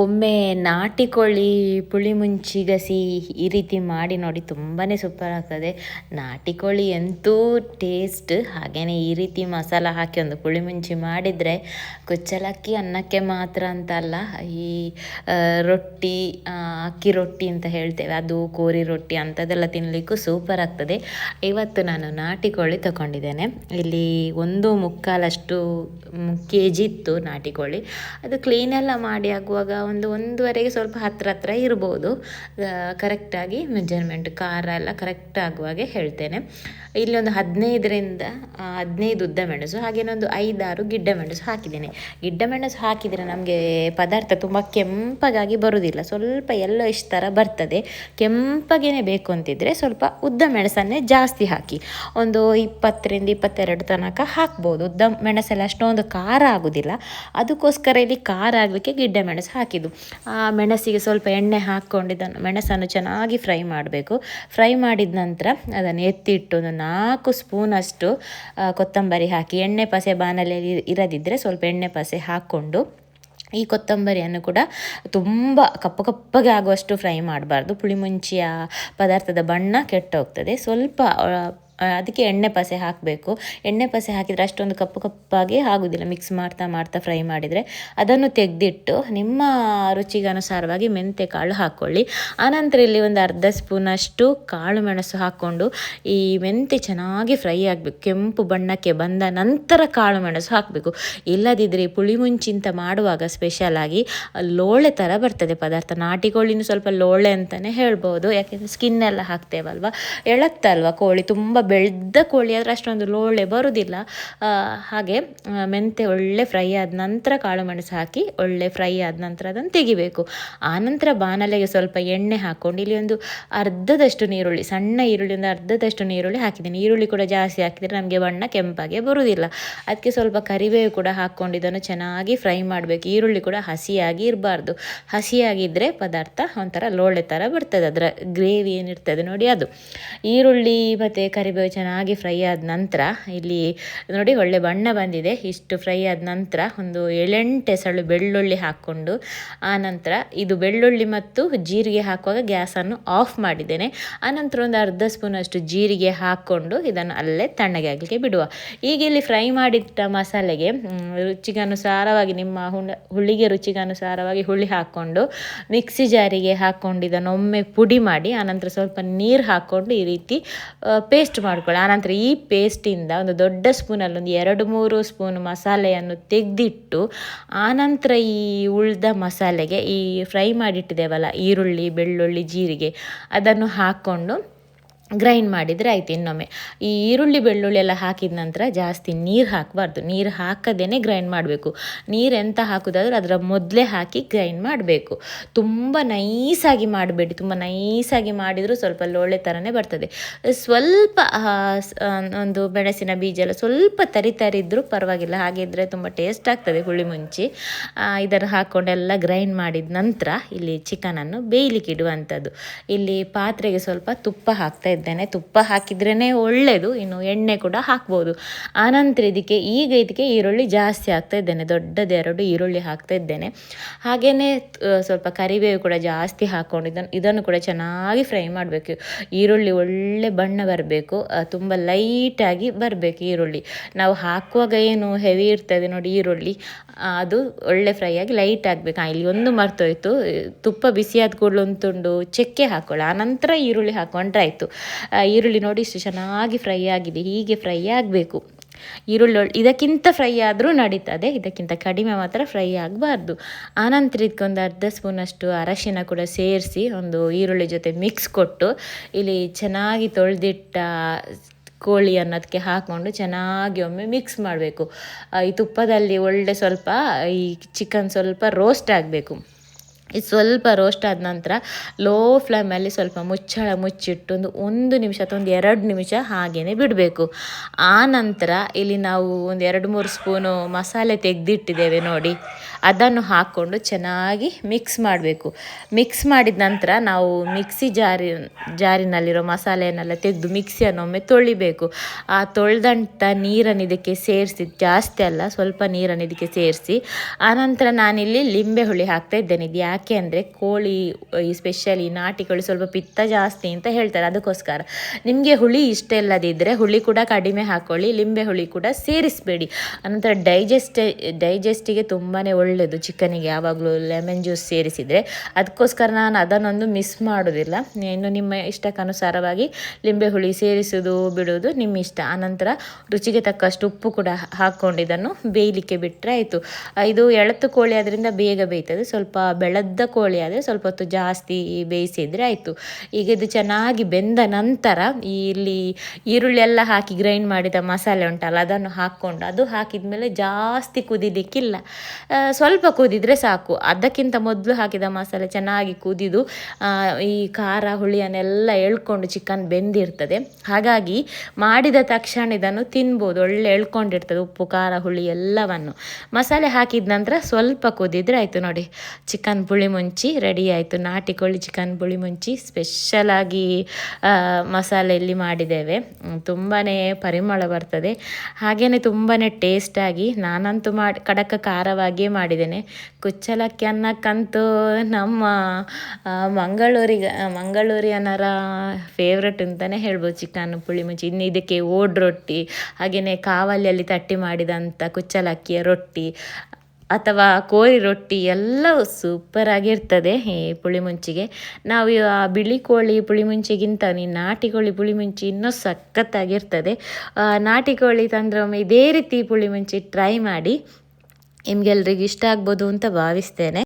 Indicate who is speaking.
Speaker 1: ಒಮ್ಮೆ ನಾಟಿ ಕೋಳಿ ಪುಳಿ ಮುಂಚಿ ಗಸಿ ಈ ರೀತಿ ಮಾಡಿ ನೋಡಿ ತುಂಬಾ ಸೂಪರ್ ಆಗ್ತದೆ. ನಾಟಿ ಕೋಳಿ ಎಂತೂ ಟೇಸ್ಟ್ ಹಾಗೆಯೇ ಈ ರೀತಿ ಮಸಾಲ ಹಾಕಿ ಒಂದು ಪುಳಿ ಮುಂಚಿ ಮಾಡಿದರೆ ಕುಚ್ಚಲಕ್ಕಿ ಅನ್ನಕ್ಕೆ ಮಾತ್ರ ಅಂತ ಅಲ್ಲ ಈ ರೊಟ್ಟಿ ಅಕ್ಕಿ ರೊಟ್ಟಿ ಅಂತ ಹೇಳ್ತೇವೆ. ಅದು ಕೋರಿ ರೊಟ್ಟಿ ಅಂಥದ್ದೆಲ್ಲ ತಿನ್ನಲಿಕ್ಕೂ ಸೂಪರ್ ಆಗ್ತದೆ. ಇವತ್ತು ನಾನು ನಾಟಿ ಕೋಳಿ ತಗೊಂಡಿದ್ದೇನೆ. ಇಲ್ಲಿ ಒಂದು ಮುಕ್ಕಾಲಷ್ಟು ಕೆ ಜಿ ಇತ್ತು ನಾಟಿ ಕೋಳಿ ಅದು ಕ್ಲೀನೆಲ್ಲ ಮಾಡಿ ಆಗುವಾಗ ಒಂದು ಒಂದುವರೆಗೆ ಸ್ವಲ್ಪ ಹತ್ರ ಹತ್ರ ಇರ್ಬೋದು. ಕರೆಕ್ಟಾಗಿ ಮೆಜರ್ಮೆಂಟ್ ಖಾರ ಎಲ್ಲ ಕರೆಕ್ಟ್ ಆಗುವಾಗೆ ಹೇಳ್ತೇನೆ. ಇಲ್ಲಿ ಒಂದು ಹದಿನೈದರಿಂದ ಹದಿನೈದು ಉದ್ದ ಮೆಣಸು ಹಾಗೇನೆ ಒಂದು ಐದಾರು ಗಿಡ್ಡ ಮೆಣಸು ಹಾಕಿದ್ದೇನೆ. ಗಿಡ್ಡ ಮೆಣಸು ಹಾಕಿದರೆ ನಮಗೆ ಪದಾರ್ಥ ತುಂಬ ಕೆಂಪಗಾಗಿ ಬರುವುದಿಲ್ಲ. ಸ್ವಲ್ಪ ಎಲ್ಲೋ ಇಷ್ಟು ಥರ ಬರ್ತದೆ. ಕೆಂಪಗೇ ಬೇಕು ಅಂತಿದ್ರೆ ಸ್ವಲ್ಪ ಉದ್ದ ಮೆಣಸನ್ನೇ ಜಾಸ್ತಿ ಹಾಕಿ. ಒಂದು ಇಪ್ಪತ್ತರಿಂದ ಇಪ್ಪತ್ತೆರಡು ತನಕ ಹಾಕ್ಬೋದು. ಉದ್ದ ಮೆಣಸೆಲ್ಲ ಅಷ್ಟೊಂದು ಖಾರ ಆಗೋದಿಲ್ಲ. ಅದಕ್ಕೋಸ್ಕರ ಇಲ್ಲಿ ಖಾರ ಆಗಲಿಕ್ಕೆ ಗಿಡ್ಡ ಮೆಣಸು ಹಾಕಿದ್ದು. ಆ ಮೆಣಸಿಗೆ ಸ್ವಲ್ಪ ಎಣ್ಣೆ ಹಾಕ್ಕೊಂಡಿದ್ದನ್ನು ಮೆಣಸನ್ನು ಚೆನ್ನಾಗಿ ಫ್ರೈ ಮಾಡಬೇಕು. ಫ್ರೈ ಮಾಡಿದ ನಂತರ ಅದನ್ನು ಎತ್ತಿಟ್ಟು ಒಂದು ನಾಲ್ಕು ಸ್ಪೂನಷ್ಟು ಕೊತ್ತಂಬರಿ ಹಾಕಿ, ಎಣ್ಣೆ ಪಸೆ ಬಾಣಲೆಯಲ್ಲಿ ಇರದಿದ್ದರೆ ಸ್ವಲ್ಪ ಎಣ್ಣೆ ಪಸೆ ಹಾಕ್ಕೊಂಡು ಈ ಕೊತ್ತಂಬರಿಯನ್ನು ಕೂಡ ತುಂಬ ಕಪ್ಪು ಕಪ್ಪಗೆ ಆಗುವಷ್ಟು ಫ್ರೈ ಮಾಡಬಾರ್ದು. ಪುಳಿಮುಂಚಿಯ ಪದಾರ್ಥದ ಬಣ್ಣ ಕೆಟ್ಟೋಗ್ತದೆ. ಸ್ವಲ್ಪ ಅದಕ್ಕೆ ಎಣ್ಣೆ ಪಸೆ ಹಾಕಬೇಕು. ಎಣ್ಣೆ ಪಸೆ ಹಾಕಿದರೆ ಅಷ್ಟೊಂದು ಕಪ್ಪು ಕಪ್ಪಾಗಿ ಆಗೋದಿಲ್ಲ. ಮಿಕ್ಸ್ ಮಾಡ್ತಾ ಮಾಡ್ತಾ ಫ್ರೈ ಮಾಡಿದರೆ ಅದನ್ನು ತೆಗೆದಿಟ್ಟು ನಿಮ್ಮ ರುಚಿಗೆ ಅನುಸಾರವಾಗಿ ಮೆಂತೆ ಕಾಳು ಹಾಕ್ಕೊಳ್ಳಿ ಆನಂತರ ಇಲ್ಲಿ ಒಂದು ಅರ್ಧ ಸ್ಪೂನಷ್ಟು ಕಾಳು ಮೆಣಸು ಹಾಕ್ಕೊಂಡು ಈ ಮೆಂತೆ ಚೆನ್ನಾಗಿ ಫ್ರೈ ಆಗಬೇಕು. ಕೆಂಪು ಬಣ್ಣಕ್ಕೆ ಬಂದ ನಂತರ ಕಾಳು ಮೆಣಸು ಹಾಕಬೇಕು. ಇಲ್ಲದಿದ್ದರೆ ಪುಳಿ ಮುಂಚಿಂತ ಮಾಡುವಾಗ ಸ್ಪೆಷಲಾಗಿ ಲೋಳೆ ಥರ ಬರ್ತದೆ ಪದಾರ್ಥ. ನಾಟಿ ಕೋಳಿನೂ ಸ್ವಲ್ಪ ಲೋಳೆ ಅಂತಲೇ ಹೇಳ್ಬೋದು. ಯಾಕೆಂದರೆ ಸ್ಕಿನ್ ಎಲ್ಲ ಹಾಕ್ತೇವಲ್ವ? ಎಳತ್ತಲ್ವ ಕೋಳಿ? ತುಂಬ ಬೆಳೆದ ಕೋಳಿ ಆದರೆ ಅಷ್ಟೊಂದು ಲೋಳೆ ಬರುವುದಿಲ್ಲ ಹಾಗೆ ಮೆಂತೆ ಒಳ್ಳೆ ಫ್ರೈ ಆದ ನಂತರ ಕಾಳು ಮೆಣಸು ಹಾಕಿ ಒಳ್ಳೆ ಫ್ರೈ ಆದ ನಂತರ ಅದನ್ನು ತೆಗಿಬೇಕು. ಆನಂತರ ಬಾಣಲೆಗೆ ಸ್ವಲ್ಪ ಎಣ್ಣೆ ಹಾಕ್ಕೊಂಡು ಇಲ್ಲಿ ಒಂದು ಅರ್ಧದಷ್ಟು ನೀರುಳ್ಳಿ ಸಣ್ಣ ಈರುಳ್ಳಿಯಿಂದ ಅರ್ಧದಷ್ಟು ನೀರುಳ್ಳಿ ಹಾಕಿದ್ದೀನಿ. ಈರುಳ್ಳಿ ಕೂಡ ಜಾಸ್ತಿ ಹಾಕಿದರೆ ನಮಗೆ ಬಣ್ಣ ಕೆಂಪಾಗೆ ಬರುವುದಿಲ್ಲ ಅದಕ್ಕೆ ಸ್ವಲ್ಪ ಕರಿಬೇವು ಕೂಡ ಹಾಕ್ಕೊಂಡು ಇದನ್ನು ಚೆನ್ನಾಗಿ ಫ್ರೈ ಮಾಡಬೇಕು. ಈರುಳ್ಳಿ ಕೂಡ ಹಸಿಯಾಗಿ ಇರಬಾರ್ದು. ಹಸಿಯಾಗಿದ್ದರೆ ಪದಾರ್ಥ ಒಂಥರ ಲೋಳೆ ಥರ ಬರ್ತದೆ. ಅದರ ಗ್ರೇವಿ ಏನಿರ್ತದೆ ನೋಡಿ ಅದು. ಈರುಳ್ಳಿ ಮತ್ತು ಕರಿಬೇವು ಚೆನ್ನಾಗಿ ಫ್ರೈ ಆದ ನಂತರ ಇಲ್ಲಿ ನೋಡಿ ಒಳ್ಳೆ ಬಣ್ಣ ಬಂದಿದೆ. ಇಷ್ಟು ಫ್ರೈ ಆದ ನಂತರ ಒಂದು ಏಳೆಂಟು ಎಸಳು ಬೆಳ್ಳುಳ್ಳಿ ಹಾಕ್ಕೊಂಡು ಆನಂತರ ಇದು ಬೆಳ್ಳುಳ್ಳಿ ಮತ್ತು ಜೀರಿಗೆ ಹಾಕುವಾಗ ಗ್ಯಾಸನ್ನು ಆಫ್ ಮಾಡಿದ್ದೇನೆ. ಆನಂತರ ಒಂದು ಅರ್ಧ ಸ್ಪೂನಷ್ಟು ಜೀರಿಗೆ ಹಾಕ್ಕೊಂಡು ಇದನ್ನು ಅಲ್ಲೇ ತಣ್ಣಗೆ ಆಗಲಿಕ್ಕೆ ಬಿಡುವ. ಈಗ ಇಲ್ಲಿ ಫ್ರೈ ಮಾಡಿಟ್ಟ ಮಸಾಲೆಗೆ ರುಚಿಗನುಸಾರವಾಗಿ ನಿಮ್ಮ ಹುಣ್ಣ ಹುಳಿಗೆ ರುಚಿಗನುಸಾರವಾಗಿ ಹುಳಿ ಹಾಕ್ಕೊಂಡು ಮಿಕ್ಸಿ ಜಾರಿಗೆ ಹಾಕ್ಕೊಂಡು ಇದನ್ನು ಒಮ್ಮೆ ಪುಡಿ ಮಾಡಿ ಆನಂತರ ಸ್ವಲ್ಪ ನೀರು ಹಾಕ್ಕೊಂಡು ಈ ರೀತಿ ಪೇಸ್ಟ್ ಮಾಡ್ಕೊಳ್ಳಿ ಆನಂತರ ಈ ಪೇಸ್ಟಿಂದ ಒಂದು ದೊಡ್ಡ ಸ್ಪೂನಲ್ಲಿ ಒಂದು ಎರಡು ಮೂರು ಸ್ಪೂನ್ ಮಸಾಲೆಯನ್ನು ತೆಗೆದಿಟ್ಟು, ಆನಂತರ ಈ ಉಳಿದ ಮಸಾಲೆಗೆ ಈ ಫ್ರೈ ಮಾಡಿಟ್ಟಿದ್ದೇವಲ್ಲ, ಈರುಳ್ಳಿ, ಬೆಳ್ಳುಳ್ಳಿ, ಜೀರಿಗೆ, ಅದನ್ನು ಹಾಕ್ಕೊಂಡು ಗ್ರೈಂಡ್ ಮಾಡಿದರೆ ಆಯ್ತು ಇನ್ನೊಮ್ಮೆ. ಈ ಈರುಳ್ಳಿ, ಬೆಳ್ಳುಳ್ಳಿ ಎಲ್ಲ ಹಾಕಿದ ನಂತರ ಜಾಸ್ತಿ ನೀರು ಹಾಕಬಾರ್ದು. ನೀರು ಹಾಕದೇ ಗ್ರೈಂಡ್ ಮಾಡಬೇಕು. ನೀರು ಎಂತ ಹಾಕೋದಾದ್ರೆ ಅದರ ಮೊದಲೇ ಹಾಕಿ ಗ್ರೈಂಡ್ ಮಾಡಬೇಕು. ತುಂಬ ನೈಸಾಗಿ ಮಾಡಬೇಡಿ. ತುಂಬ ನೈಸಾಗಿ ಮಾಡಿದರೂ ಸ್ವಲ್ಪ ಲೋಳೆ ಥರನೇ ಬರ್ತದೆ. ಸ್ವಲ್ಪ ಒಂದು ಮೆಣಸಿನ ಬೀಜ ಎಲ್ಲ ಸ್ವಲ್ಪ ತರಿ ಪರವಾಗಿಲ್ಲ. ಹಾಗಿದ್ದರೆ ತುಂಬ ಟೇಸ್ಟ್ ಆಗ್ತದೆ ಹುಳಿ ಮುಂಚಿ. ಇದನ್ನು ಹಾಕ್ಕೊಂಡೆಲ್ಲ ಗ್ರೈಂಡ್ ಮಾಡಿದ ನಂತರ ಇಲ್ಲಿ ಚಿಕನನ್ನು ಬೇಯಲಿಕ್ಕೆ ಇಡುವಂಥದ್ದು ಇಲ್ಲಿ ಪಾತ್ರೆಗೆ ಸ್ವಲ್ಪ ತುಪ್ಪ ಹಾಕ್ತಾ ಇದ್ದೇನೆ ತುಪ್ಪ ಹಾಕಿದ್ರೇ ಒಳ್ಳೆಯದು ಇನ್ನು ಎಣ್ಣೆ ಕೂಡ ಹಾಕ್ಬೋದು. ಆನಂತರ ಇದಕ್ಕೆ ಈಗ ಇದಕ್ಕೆ ಈರುಳ್ಳಿ ಜಾಸ್ತಿ ಹಾಕ್ತಾ ಇದ್ದೇನೆ. ದೊಡ್ಡದೆರಡು ಈರುಳ್ಳಿ ಹಾಕ್ತಾ ಇದ್ದೇನೆ. ಹಾಗೆಯೇ ಸ್ವಲ್ಪ ಕರಿಬೇವು ಕೂಡ ಜಾಸ್ತಿ ಹಾಕ್ಕೊಂಡು ಇದನ್ನು ಇದನ್ನು ಕೂಡ ಚೆನ್ನಾಗಿ ಫ್ರೈ ಮಾಡಬೇಕು. ಈರುಳ್ಳಿ ಒಳ್ಳೆ ಬಣ್ಣ ಬರಬೇಕು. ತುಂಬ ಲೈಟಾಗಿ ಬರಬೇಕು ಈರುಳ್ಳಿ. ನಾವು ಹಾಕುವಾಗ ಏನು ಹೆವಿ ಇರ್ತದೆ ನೋಡಿ ಈರುಳ್ಳಿ. ಅದು ಒಳ್ಳೆ ಫ್ರೈ ಆಗಿ ಲೈಟ್ ಆಗಬೇಕು. ಇಲ್ಲಿ ಒಂದು ಮರ್ತೋಯ್ತು. ತುಪ್ಪ ಬಿಸಿಯಾದ ಕೂಡಲೇ ಒಂದು ತುಂಡು ಚಕ್ಕೆ ಹಾಕೊಳ್ಳಿ ಆನಂತರ ಈರುಳ್ಳಿ ಹಾಕೊಂಡ್ರೆ ಆಯಿತು ಈರುಳ್ಳಿ ನೋಡಿ ಇಷ್ಟು ಚೆನ್ನಾಗಿ ಫ್ರೈ ಆಗಿದೆ. ಹೀಗೆ ಫ್ರೈ ಆಗಬೇಕು. ಈರುಳ್ಳಿ ಇದಕ್ಕಿಂತ ಫ್ರೈ ಆದರೂ ನಡೀತದೆ. ಇದಕ್ಕಿಂತ ಕಡಿಮೆ ಮಾತ್ರ ಫ್ರೈ ಆಗಬಾರ್ದು. ಆನಂತರ ಇದಕ್ಕೊಂದು ಅರ್ಧ ಸ್ಪೂನಷ್ಟು ಅರಶಿನ ಕೂಡ ಸೇರಿಸಿ ಒಂದು ಈರುಳ್ಳಿ ಜೊತೆ ಮಿಕ್ಸ್ ಕೊಟ್ಟು, ಇಲ್ಲಿ ಚೆನ್ನಾಗಿ ತೊಳೆದಿಟ್ಟ ಕೋಳಿಯನ್ನು ಅದಕ್ಕೆ ಹಾಕ್ಕೊಂಡು ಚೆನ್ನಾಗಿ ಒಮ್ಮೆ ಮಿಕ್ಸ್ ಮಾಡಬೇಕು. ಈ ತುಪ್ಪದಲ್ಲಿ ಒಳ್ಳೆ ಸ್ವಲ್ಪ ಈ ಚಿಕನ್ ಸ್ವಲ್ಪ ರೋಸ್ಟ್ ಆಗಬೇಕು. ಇದು ಸ್ವಲ್ಪ ರೋಸ್ಟ್ ಆದ ನಂತರ ಲೋ ಫ್ಲೇಮಲ್ಲಿ ಸ್ವಲ್ಪ ಮುಚ್ಚಳ ಮುಚ್ಚಿಟ್ಟು ಒಂದು ಒಂದು ನಿಮಿಷ ಅಥವಾ ಒಂದು ಎರಡು ನಿಮಿಷ ಹಾಗೆಯೇ ಬಿಡಬೇಕು. ಆ ನಂತರ ಇಲ್ಲಿ ನಾವು ಒಂದು ಎರಡು ಮೂರು ಸ್ಪೂನು ಮಸಾಲೆ ತೆಗೆದಿಟ್ಟಿದ್ದೇವೆ ನೋಡಿ. ಅದನ್ನು ಹಾಕ್ಕೊಂಡು ಚೆನ್ನಾಗಿ ಮಿಕ್ಸ್ ಮಾಡಬೇಕು. ಮಿಕ್ಸ್ ಮಾಡಿದ ನಂತರ ನಾವು ಮಿಕ್ಸಿ ಜಾರಿ, ಜಾರಿನಲ್ಲಿರೋ ಮಸಾಲೆಯನ್ನೆಲ್ಲ ತೆಗೆದು ಮಿಕ್ಸಿಯನ್ನು ಒಮ್ಮೆ ತೊಳಿಬೇಕು. ಆ ತೊಳೆದಂಥ ನೀರನ್ನು ಇದಕ್ಕೆ ಸೇರಿಸಿ, ಜಾಸ್ತಿ ಅಲ್ಲ, ಸ್ವಲ್ಪ ನೀರನ್ನು ಇದಕ್ಕೆ ಸೇರಿಸಿ. ಆನಂತರ ನಾನಿಲ್ಲಿ ಲಿಂಬೆ ಹುಳಿ ಹಾಕ್ತಾ ಇದ್ದೇನೆ. ಇದು ಯಾಕೆ ಅಂದರೆ ಕೋಳಿ, ಈ ಸ್ಪೆಷಲಿ ನಾಟಿ ಕೋಳಿ ಸ್ವಲ್ಪ ಪಿತ್ತ ಜಾಸ್ತಿ ಅಂತ ಹೇಳ್ತಾರೆ. ಅದಕ್ಕೋಸ್ಕರ. ನಿಮಗೆ ಹುಳಿ ಇಷ್ಟ ಇಲ್ಲದಿದ್ದರೆ ಹುಳಿ ಕೂಡ ಕಡಿಮೆ ಹಾಕ್ಕೊಳ್ಳಿ ಲಿಂಬೆ ಹುಳಿ ಕೂಡ ಸೇರಿಸಬೇಡಿ. ಆನಂತರ ಡೈಜೆಸ್ಟ್ ಡೈಜೆಸ್ಟಿಗೆ ತುಂಬಾ ಒಳ್ಳೆಯದು ಚಿಕನಿಗೆ ಯಾವಾಗಲೂ ಲೆಮನ್ ಜ್ಯೂಸ್ ಸೇರಿಸಿದರೆ. ಅದಕ್ಕೋಸ್ಕರ ನಾನು ಅದನ್ನೊಂದು ಮಿಸ್ ಮಾಡೋದಿಲ್ಲ. ಇನ್ನು ನಿಮ್ಮ ಇಷ್ಟಕ್ಕನುಸಾರವಾಗಿ ಲಿಂಬೆ ಹುಳಿ ಸೇರಿಸೋದು, ಬಿಡೋದು ನಿಮ್ಮ ಇಷ್ಟ. ಆನಂತರ ರುಚಿಗೆ ತಕ್ಕಷ್ಟು ಉಪ್ಪು ಕೂಡ ಹಾಕ್ಕೊಂಡು ಇದನ್ನು ಬೇಯಲಿಕ್ಕೆ ಬಿಟ್ಟರೆ ಆಯಿತು. ಇದು ಎಳತ್ತು ಕೋಳಿ ಆದ್ದರಿಂದ ಬೇಗ ಬೇಯ್ತದೆ. ಸ್ವಲ್ಪ ಬೆಳೆದ ಕೋಳಿ ಆದರೆ ಸ್ವಲ್ಪ ಹೊತ್ತು ಜಾಸ್ತಿ ಬೇಯಿಸಿದರೆ ಆಯಿತು. ಈಗ ಇದು ಚೆನ್ನಾಗಿ ಬೆಂದ ನಂತರ ಇಲ್ಲಿ ಈರುಳ್ಳಿ ಎಲ್ಲ ಹಾಕಿ ಗ್ರೈಂಡ್ ಮಾಡಿದ ಮಸಾಲೆ ಉಂಟಲ್ಲ, ಅದನ್ನು ಹಾಕ್ಕೊಂಡು ಅದು ಹಾಕಿದ ಮೇಲೆ ಜಾಸ್ತಿ ಕುದಿಲಿಕ್ಕಿಲ್ಲ. ಸ್ವಲ್ಪ ಕುದಿದರೆ ಸಾಕು. ಅದಕ್ಕಿಂತ ಮೊದಲು ಹಾಕಿದ ಮಸಾಲೆ ಚೆನ್ನಾಗಿ ಕುದಿದು ಈ ಖಾರ, ಹುಳಿಯನ್ನೆಲ್ಲ ಎಳ್ಕೊಂಡು ಚಿಕನ್ ಬೆಂದಿರ್ತದೆ. ಹಾಗಾಗಿ ಮಾಡಿದ ತಕ್ಷಣ ಇದನ್ನು ತಿನ್ಬೋದು. ಒಳ್ಳೆ ಎಳ್ಕೊಂಡಿರ್ತದೆ ಉಪ್ಪು, ಖಾರ, ಹುಳಿ ಎಲ್ಲವನ್ನು. ಮಸಾಲೆ ಹಾಕಿದ ನಂತರ ಸ್ವಲ್ಪ ಕುದಿದ್ರೆ ಆಯಿತು ನೋಡಿ. ಚಿಕನ್ ಪುಳಿ ಮುಂಚಿ ರೆಡಿ ಆಯಿತು. ನಾಟಿ ಕೋಳಿ ಚಿಕನ್ ಪುಳಿ ಮುಂಚಿ. ಸ್ಪೆಷಲಾಗಿ ಮಸಾಲೆಯಲ್ಲಿ ಮಾಡಿದ್ದೇವೆ. ತುಂಬಾ ಪರಿಮಳ ಬರ್ತದೆ. ಹಾಗೆಯೇ ತುಂಬಾ ಟೇಸ್ಟಾಗಿ ನಾನಂತೂ ಮಾಡಿ ಖಡಕ ಖಾರವಾಗಿಯೇ ಮಾಡಿದ್ದೇನೆ. ಕುಚ್ಚಲಕ್ಕಿ ಅನ್ನಕ್ಕಂತೂ ನಮ್ಮ ಮಂಗಳೂರಿಗೆ ಮಂಗಳೂರಿಯನರ ಫೇವ್ರೆಟ್ ಅಂತಲೇ ಹೇಳ್ಬೋದು ಚಿಕನ್ ಪುಳಿ ಮುಂಚಿ. ಇನ್ನು ಇದಕ್ಕೆ ಓಡ್ ರೊಟ್ಟಿ ಹಾಗೆಯೇ ಕಾವಲಿಯಲ್ಲಿ ತಟ್ಟಿ ಮಾಡಿದಂಥ ಕುಚ್ಚಲಕ್ಕಿಯ ರೊಟ್ಟಿ, ಅಥವಾ ಕೋರಿ ರೊಟ್ಟಿ ಎಲ್ಲವೂ ಸೂಪರಾಗಿರ್ತದೆ ಈ ಪುಳಿಮುಂಚಿಗೆ ನಾವು ಆ, ಬಿಳಿ ಕೋಳಿ ಪುಳಿಮುಂಚಿಗಿಂತ ಈ ನಾಟಿ ಕೋಳಿ ಪುಳಿಮುಂಚಿ ಇನ್ನೂ ಸಖತ್ತಾಗಿರ್ತದೆ. ನಾಟಿ ಕೋಳಿ ತಂದ್ರೆ ಒಮ್ಮೆ ಇದೇ ರೀತಿ ಪುಳಿಮುಂಚಿ ಟ್ರೈ ಮಾಡಿ. ನಿಮ್ಗೆಲ್ರಿಗೂ ಇಷ್ಟ ಆಗ್ಬೋದು ಅಂತ ಭಾವಿಸ್ತೇನೆ.